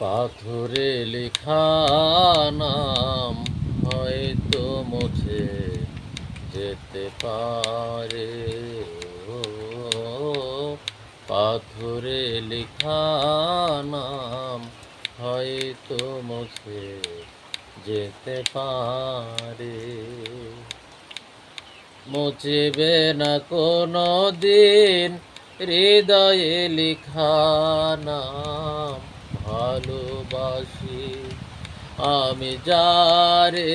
পাথরে লেখা নাম হয়তো মুছে যেতে পারে। পাথরে লেখা নাম হয়তো মুছে যেতে পারে। মুছিবে না কোনো দিন হৃদয়ে লিখা নাম ভালোবাসি। আমি যারে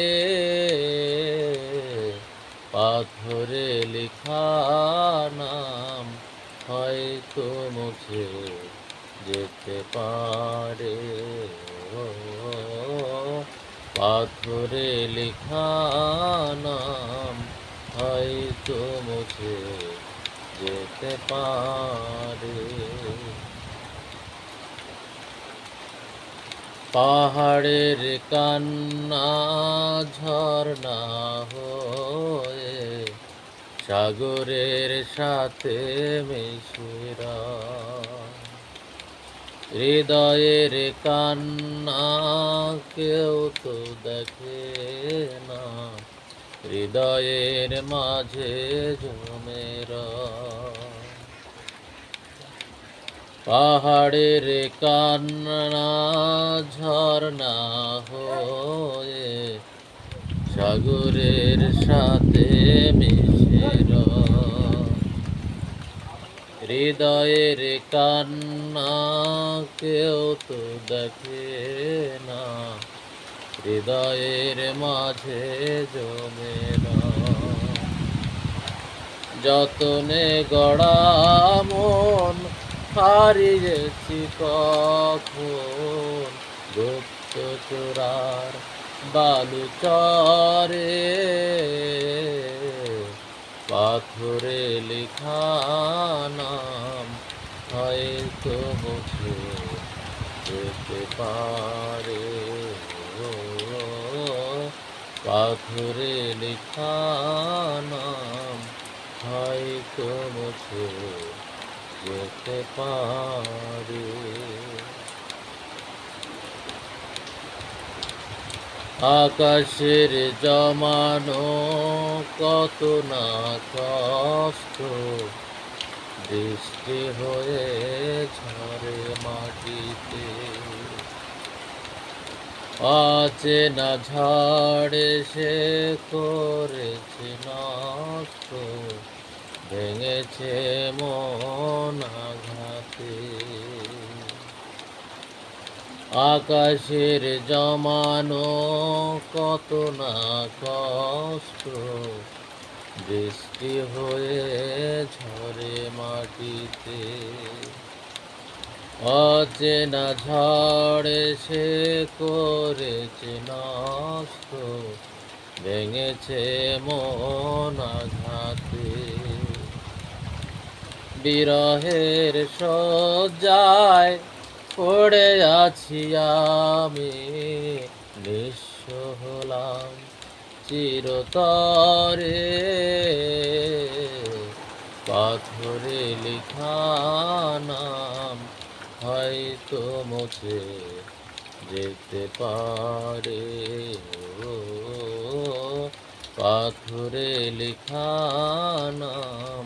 পাথরে লিখা নাম হয়তো মুছে যেতে পারে। পাথরে লিখা নাম হয়তো মুছে যেতে পারে। পাহাড়ের কান্না ঝর্ণা হয়ে সাগরের সাথে মিশিরা হৃদয়ের কান্না কেউ তো দেখে না, হৃদয়ের মাঝে জমেরা পাহাড়ের কান্না, ঝর্ণা হয়ে সাগরের সাথে মিশের হৃদয়ের কান্না কেউ তো দেখে না, হৃদয়ের মাঝে জমেরা যতনে গড়া মন হারিয়েছি কখন? গুপ্ত চোরার বালু চরে, পাথরে লেখা নাম হয়তো মুছে যেতে পারে। পাথরে লেখা নাম হয়তো মুছে যেতে পারে। আকাশের জমানো কত না কষ্ট, বৃষ্টি হয়ে ঝরে মাটিতে। আছে না ঝড় সে করেছে নষ্ট ভেঙেছে মন আঘাতে। আকাশের জমানো কত না কষ্ট, বৃষ্টি হয়ে ঝরে মাটিতে। অচেনা ঝড় সে করেছে নষ্ট, ভেঙেছে মন আঘাতে। বিরহের সজ্জায় পড়ে আছি আমি। নিঃস্ব হলাম চিরতরে। পাথরে লিখা নাম হয়তো মুছে যেতে পারে। পাথরে লিখা নাম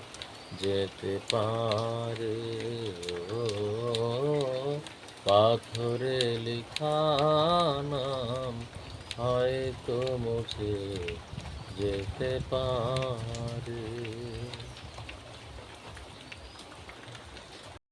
যেতে পারে। পাথরে লিখানাম হয়তো মুখে যেতে পারে।